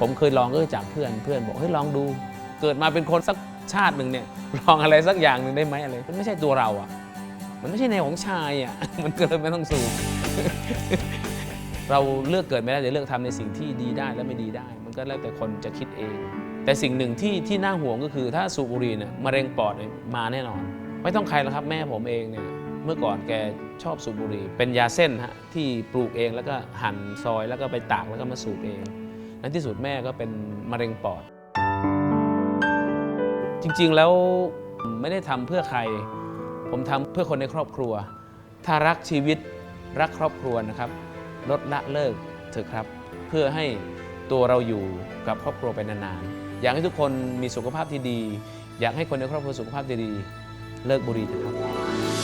ผมเคยลองก็จากเพื่อนเพื่อนบอกเฮ้ยลองดู เกิดมาเป็นคนสักชาติหนึ่งเนี่ยลองอะไรสักอย่างหนึ่งได้ไหมอะไรมันไม่ใช่ตัวเราอะ มันไม่ใช่แนของชายอะมันก็เลยไม่ต้องสูบเราเลือกเกิดไม่ได้แต่เลือกทำในสิ่งที่ดีได้และไม่ดีได้ มันก็แล้วแต่คนจะคิดเอง แต่สิ่งหนึ่งที่ที่น่าห่วงก็คือถ้าสูบบุหรี่เนี่ยมะเร็งปอดมาแน่นอน ไม่ต้องใครหรอกครับแม่ผมเองเนี่ยเมื่อก่อนแกชอบสูบบุหรี่เป็นยาเส้นฮะที่ปลูกเองแล้วก็หั่นซอยแล้วก็ไปตากแล้วก็มาสูบเอง ในที่สุดแม่ก็เป็นมะเร็งปอด จริงๆแล้วไม่ได้ทำเพื่อใคร ผมทำเพื่อคนในครอบครัว ถ้ารักชีวิตรักครอบครัวนะครับ ลดละเลิกเถอะครับ เพื่อให้ตัวเราอยู่กับครอบครัวไปนานๆ อยากให้ทุกคนมีสุขภาพที่ดี อยากให้คนในครอบครัวสุขภาพที่ดีเลิกบุหรี่เถอะครับ